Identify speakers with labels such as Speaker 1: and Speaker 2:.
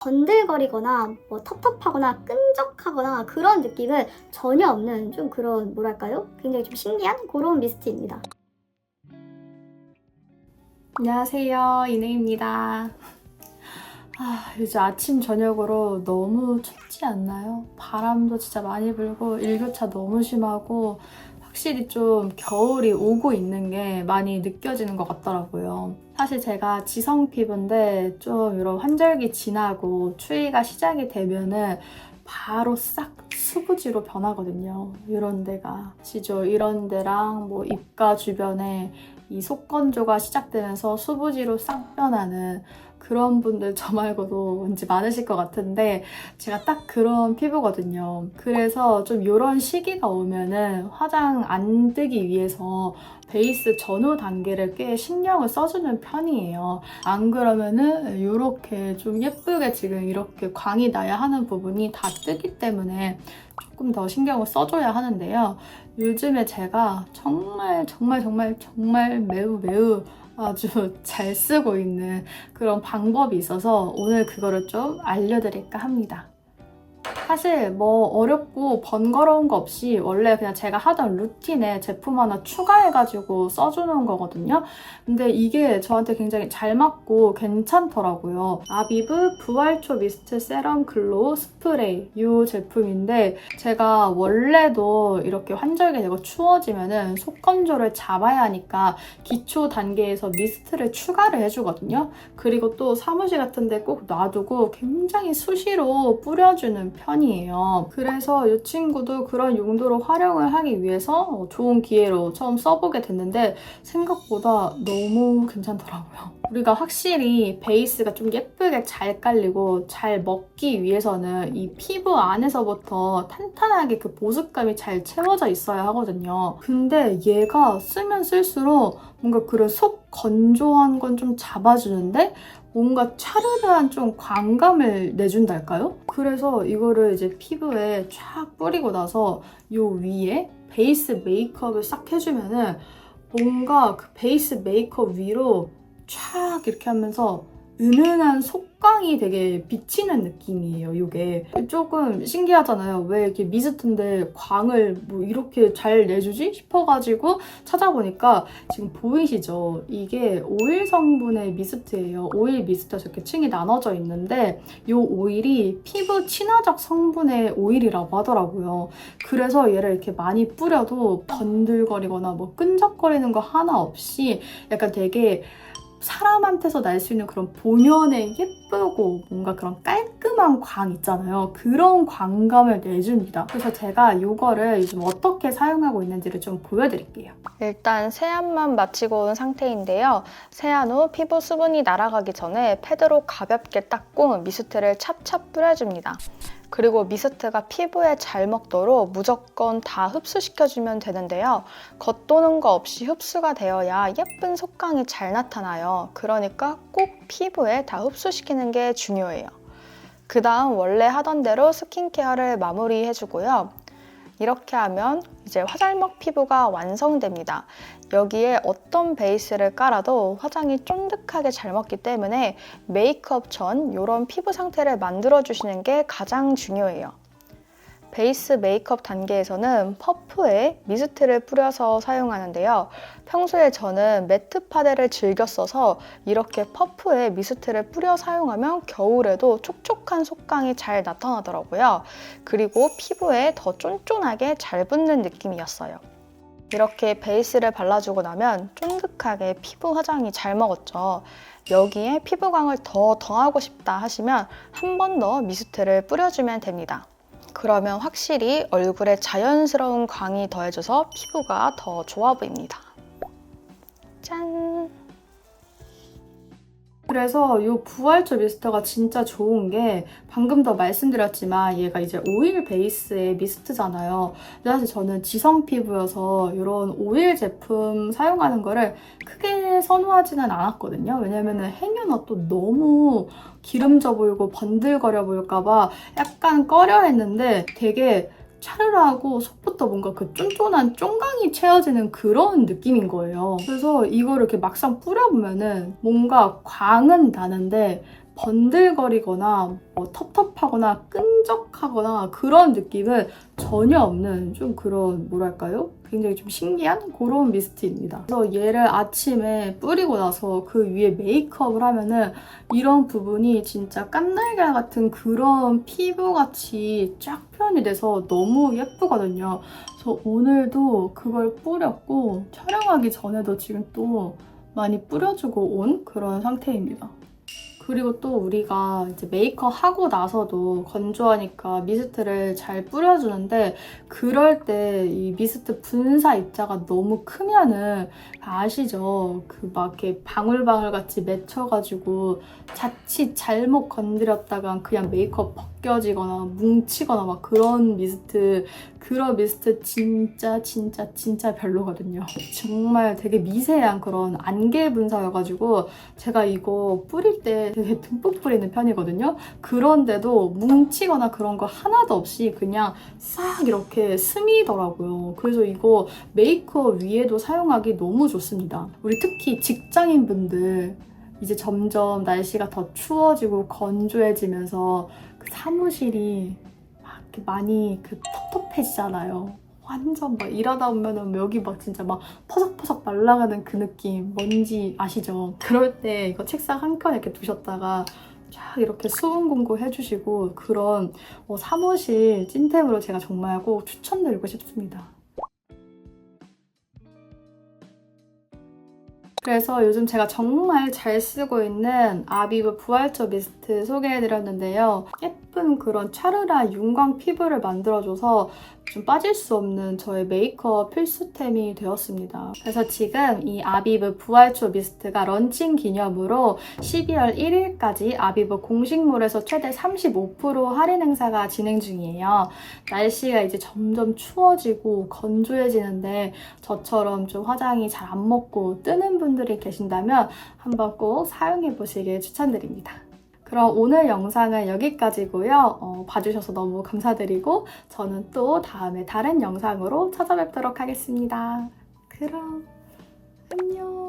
Speaker 1: 번들거리거나 뭐 텁텁하거나 끈적하거나 그런 느낌은 전혀 없는 좀 그런 뭐랄까요? 굉장히 좀 신기한 그런 미스트입니다.
Speaker 2: 안녕하세요. 이내입니다. 아, 요즘 아침, 저녁으로 너무 춥지 않나요? 바람도 진짜 많이 불고, 일교차 너무 심하고, 확실히 좀 겨울이 오고 있는 게 많이 느껴지는 것 같더라고요. 사실 제가 지성 피부인데, 좀 이런 환절기 지나고, 추위가 시작이 되면은, 바로 싹 수부지로 변하거든요. 이런 데가. 시죠 이런 데랑 뭐 입가 주변에 이 속건조가 시작되면서 수부지로 싹 변하는 그런 분들 저 말고도 왠지 많으실 것 같은데 제가 딱 그런 피부거든요. 그래서 좀 이런 시기가 오면은 화장 안 뜨기 위해서 베이스 전후 단계를 꽤 신경을 써주는 편이에요. 안 그러면은 이렇게 좀 예쁘게 지금 이렇게 광이 나야 하는 부분이 다 뜨기 때문에 조금 더 신경을 써줘야 하는데요. 요즘에 제가 정말 정말 정말 정말 매우 매우 아주 잘 쓰고 있는 그런 방법이 있어서 오늘 그거를 좀 알려드릴까 합니다. 사실 뭐 어렵고 번거로운 거 없이 원래 그냥 제가 하던 루틴에 제품 하나 추가해가지고 써주는 거거든요. 근데 이게 저한테 굉장히 잘 맞고 괜찮더라고요. 아비브 부활초 미스트 세럼 글로우 스프레이 이 제품인데 제가 원래도 이렇게 환절기 되고 추워지면은 속 건조를 잡아야 하니까 기초 단계에서 미스트를 추가를 해주거든요. 그리고 또 사무실 같은 데 꼭 놔두고 굉장히 수시로 뿌려주는 편이에요. 그래서 이 친구도 그런 용도로 활용을 하기 위해서 좋은 기회로 처음 써보게 됐는데 생각보다 너무 괜찮더라고요. 우리가 확실히 베이스가 좀 예쁘게 잘 깔리고 잘 먹기 위해서는 이 피부 안에서부터 탄탄하게 그 보습감이 잘 채워져 있어야 하거든요. 근데 얘가 쓰면 쓸수록 뭔가 그런 속 건조한 건 좀 잡아주는데 뭔가 차르르한 좀 광감을 내준달까요? 그래서 이거를 이제 피부에 쫙 뿌리고 나서 요 위에 베이스 메이크업을 싹 해주면은 뭔가 그 베이스 메이크업 위로 쫙 이렇게 하면서 은은한 속광이 되게 비치는 느낌이에요, 이게. 조금 신기하잖아요. 왜 이렇게 미스트인데 광을 뭐 이렇게 잘 내주지? 싶어가지고 찾아보니까 지금 보이시죠? 이게 오일 성분의 미스트예요. 오일 미스트에서 이렇게 층이 나눠져 있는데 이 오일이 피부 친화적 성분의 오일이라고 하더라고요. 그래서 얘를 이렇게 많이 뿌려도 번들거리거나 뭐 끈적거리는 거 하나 없이 약간 되게 사람한테서 날 수 있는 그런 본연의 예쁘고 뭔가 그런 깔끔한 광 있잖아요. 그런 광감을 내줍니다. 그래서 제가 이거를 요즘 어떻게 사용하고 있는지를 좀 보여드릴게요.
Speaker 3: 일단 세안만 마치고 온 상태인데요. 세안 후 피부 수분이 날아가기 전에 패드로 가볍게 닦고 미스트를 찹찹 뿌려줍니다. 그리고 미스트가 피부에 잘 먹도록 무조건 다 흡수시켜주면 되는데요. 겉도는 거 없이 흡수가 되어야 예쁜 속광이 잘 나타나요. 그러니까 꼭 피부에 다 흡수시키는 게 중요해요. 그 다음 원래 하던 대로 스킨케어를 마무리해주고요. 이렇게 하면 이제 화잘먹 피부가 완성됩니다. 여기에 어떤 베이스를 깔아도 화장이 쫀득하게 잘 먹기 때문에 메이크업 전 이런 피부 상태를 만들어 주시는 게 가장 중요해요. 베이스 메이크업 단계에서는 퍼프에 미스트를 뿌려서 사용하는데요. 평소에 저는 매트 파데를 즐겨 써서 이렇게 퍼프에 미스트를 뿌려 사용하면 겨울에도 촉촉한 속광이 잘 나타나더라고요. 그리고 피부에 더 쫀쫀하게 잘 붙는 느낌이었어요. 이렇게 베이스를 발라주고 나면 쫀득하게 피부 화장이 잘 먹었죠. 여기에 피부광을 더 더하고 싶다 하시면 한 번 더 미스트를 뿌려주면 됩니다. 그러면 확실히 얼굴에 자연스러운 광이 더해져서 피부가 더 좋아 보입니다.
Speaker 2: 그래서 이 부활초 미스트가 진짜 좋은 게 방금도 말씀드렸지만 얘가 이제 오일 베이스의 미스트잖아요. 사실 저는 지성 피부여서 이런 오일 제품 사용하는 거를 크게 선호하지는 않았거든요. 왜냐면은 행여나 또 너무 기름져 보이고 번들거려 보일까봐 약간 꺼려 했는데 되게 차르르하고 속부터 뭔가 그 쫀쫀한 쫑강이 채워지는 그런 느낌인 거예요. 그래서 이거를 이렇게 막상 뿌려보면은 뭔가 광은 나는데 번들거리거나 뭐 텁텁하거나 끈적하거나 그런 느낌은 전혀 없는 좀 그런 뭐랄까요? 굉장히 좀 신기한 그런 미스트입니다. 그래서 얘를 아침에 뿌리고 나서 그 위에 메이크업을 하면은 이런 부분이 진짜 깐달걀 같은 그런 피부같이 쫙 표현이 돼서 너무 예쁘거든요. 그래서 오늘도 그걸 뿌렸고 촬영하기 전에도 지금 또 많이 뿌려주고 온 그런 상태입니다. 그리고 또 우리가 이제 메이크업 하고 나서도 건조하니까 미스트를 잘 뿌려주는데 그럴 때 이 미스트 분사 입자가 너무 크면은 아시죠? 그 막 이렇게 방울방울 같이 맺혀가지고 자칫 잘못 건드렸다간 그냥 메이크업 벗겨지거나 뭉치거나 막 그런 미스트 그런 미스트 진짜 진짜 진짜 별로거든요. 정말 되게 미세한 그런 안개 분사여가지고 제가 이거 뿌릴 때 되게 듬뿍 뿌리는 편이거든요. 그런데도 뭉치거나 그런 거 하나도 없이 그냥 싹 이렇게 스미더라고요. 그래서 이거 메이크업 위에도 사용하기 너무 좋습니다. 우리 특히 직장인분들 이제 점점 날씨가 더 추워지고 건조해지면서 그 사무실이 막 이렇게 많이 그 텁텁해지잖아요. 완전 막 일하다 보면은 여기 막 진짜 막 퍼석퍼석 말라가는 그 느낌 뭔지 아시죠? 그럴 때 이거 책상 한 켠에 이렇게 두셨다가 쫙 이렇게 수분 공급 해주시고 그런 어, 사무실 찐템으로 제가 정말 꼭 추천드리고 싶습니다. 그래서 요즘 제가 정말 잘 쓰고 있는 아비브 부활초 미스트 소개해드렸는데요. 예쁜 그런 차르라 윤광 피부를 만들어줘서 좀 빠질 수 없는 저의 메이크업 필수템이 되었습니다. 그래서 지금 이 아비브 부활초 미스트가 런칭 기념으로 12월 1일까지 아비브 공식몰에서 최대 35% 할인 행사가 진행 중이에요. 날씨가 이제 점점 추워지고 건조해지는데 저처럼 좀 화장이 잘 안 먹고 뜨는 분들이 계신다면 한번 꼭 사용해 보시길 추천드립니다. 그럼 오늘 영상은 여기까지고요. 어, 봐주셔서 너무 감사드리고 저는 또 다음에 다른 영상으로 찾아뵙도록 하겠습니다. 그럼 안녕.